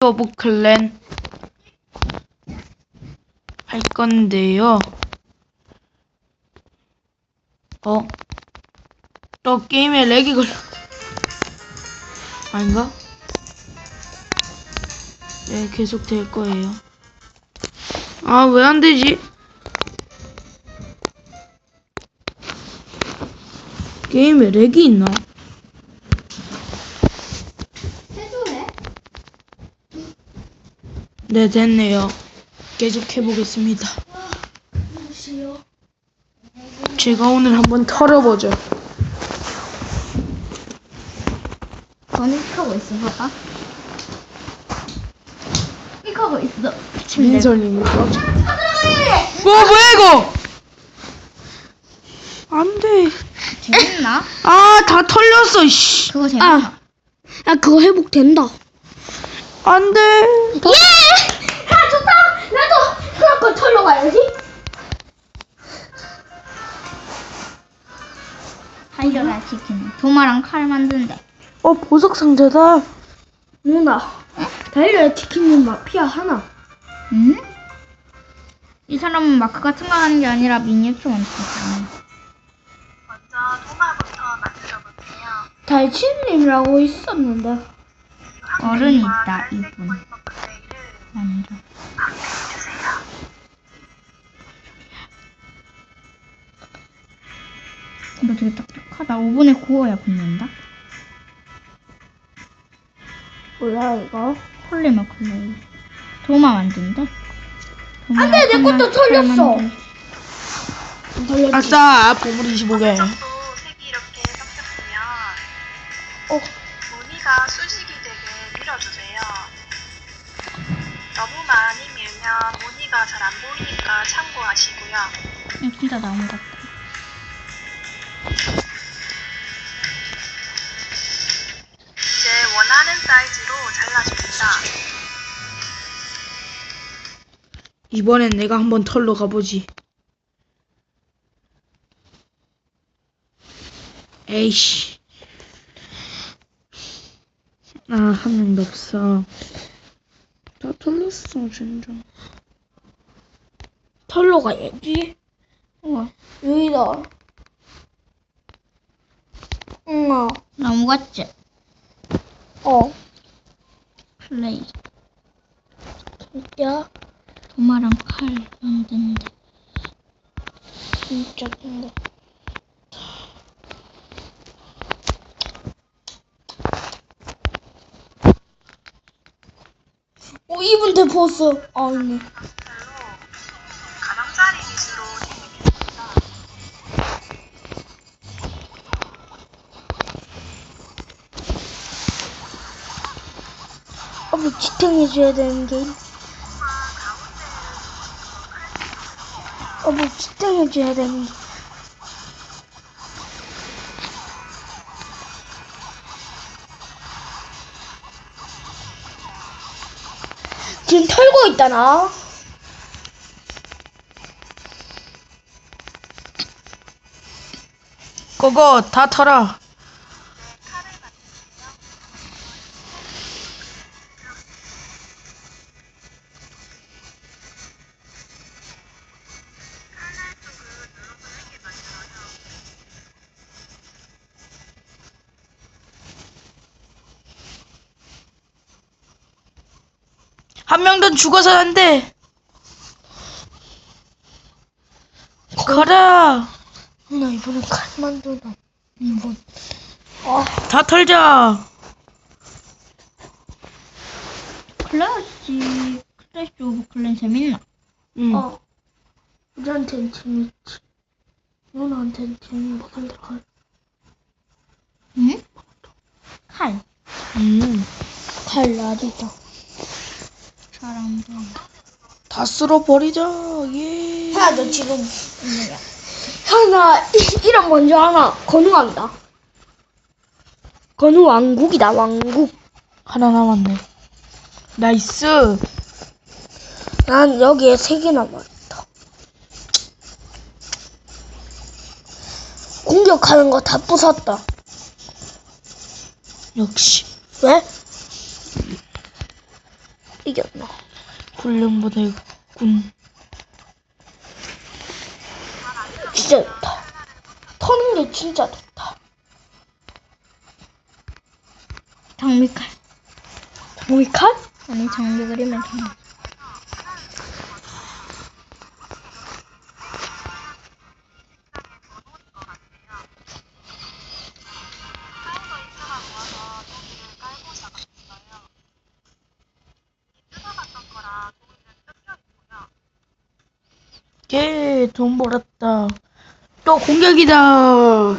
오브 클랜 할 건데요. 어? 또 게임에 렉이 걸려. 아닌가? 네, 계속 될 거예요. 아, 왜 안 되지? 게임에 렉이 있나? 해줘래? 네, 됐네요. 계속 해보겠습니다. 제가 오늘 한번 털어보죠. 너는 픽하고 있어, 봐봐. 픽하고 있어. 민설님, 꺼져. 와, 뭐야, 이거! 안 돼. 재밌나? 아, 다 털렸어, 씨. 그거 재밌나? 아, 야 그거 회복된다. 안 돼. 예! 거 털러 가야지. 달려라, 치킨. 도마랑 칼 만든대. 어, 보석 상자다. 누나, 달려야 치킨은 마피아 하나. 응? 이 사람은 마크 같은 거 하는 게 아니라 미니어처 만들었잖아. 먼저 도마부터 만들어 볼게요. 달치님이라고 있었는데. 어른이 있다, 이분. 먼저. 이거 되게 딱딱하다. 오븐에 구워야 굳는다. 뭐야 이거? 폴리머 클레이. 도마 만든대. 안 돼, 내 것도 털렸어. 달려. 아싸, 보물 25개. 정도 색이 이렇게 섞였으면 어. 무늬가 수직이 되게 밀어주세요. 너무 많이 밀면 무늬가 잘 안 보이니까 참고하시고요. 이거 진짜 나온 것 같아. 이제 원하는 사이즈로 잘라줍니다. 이번엔 내가 한번 털러 가보지. 에이씨. 아, 한 명도 없어. 다 털렸어, 진짜. 털러 가야지. 우와. 여기다. 응아. 나무 같지? 어. 플레이. 진짜 도마랑 칼 만든대. 진짜 근데. 어, 이분 대포스. 아니. 별 어, 뭐 지탱해줘야 되는 게. 어, 뭐 지탱해줘야 되는 게. 지금 털고 있다, 나. 그거 다 털어. 한 명도 죽어서 안 돼. 가라. 나 이번엔 칼 만들다. 이번. 아, 다 털자. 클래시, 클래시 오브 클랜 재밌나? 응. 어. 우리한텐 재밌지. 누나한텐 재미못 들어갈. 응? 칼. 음. 칼 놔두자. 사람들. 다 쓸어 버리자. 예. 야, 너 지금. 하나, 이름 뭔지 알아? 건우한다. 건우 왕국이다, 왕국. 하나 남았네. 나이스. 난 여기에 세 개 남았다. 공격하는 거 다 부쉈다. 역시. 왜? 이겼나? 훈련보다 했군. 진짜 좋다. 터는 게 진짜 좋다. 장미칼. 장미칼? 아니 장미 그리면 장미. 돈 벌었다. 또 공격이다.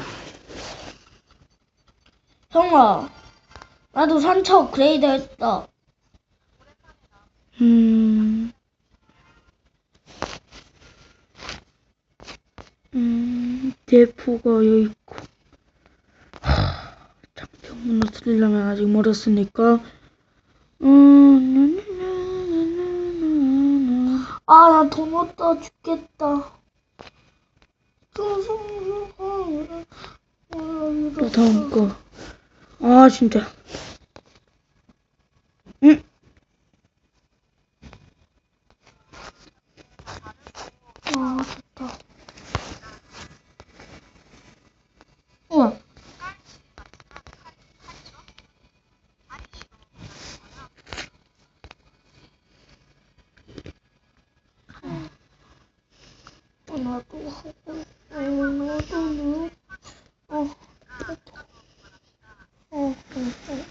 형아, 나도 산차 업그레이드 했다. 음. 음, 대포가 여기 있고. 하, 장벽 무너뜨리려면 아직 멀었으니까. 음, 아, 나 돈 없다 죽겠다. 또 다음 거. 아, 진짜. 응? 아. 어, 나도 하고, 어, 나도, 나, 어, 나도. 어, 어, 어.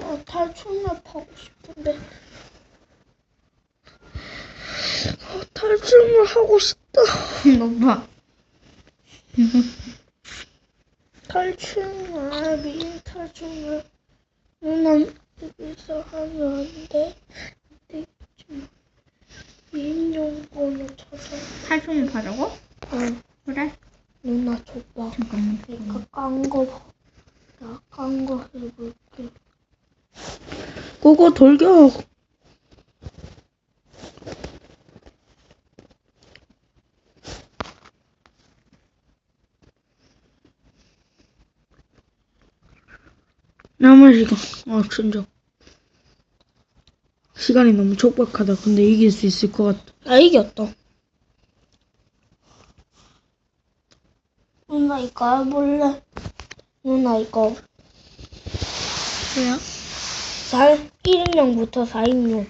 나 탈출맵 하고 싶은데. 어, 탈출맵 하고 싶다. 너 봐. 탈출맵, 미인 탈출맵. 누나, 여기서 하면 안 돼. 미인 용건을 찾아. 탈춤을 하자고? 응. 그래. 누나 줘봐. 잠깐만. 내가 깐 거, 내가 깐거 해볼게. 그거 돌격. 남은 시간. 아, 진짜. 시간이 너무 촉박하다. 근데 이길 수 있을 것 같아. 나 이겼다. 누나 이거 해볼래? 누나 이거 왜요? 4, 1인용부터 4인용.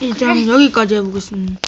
일단 여기까지 해보겠습니다.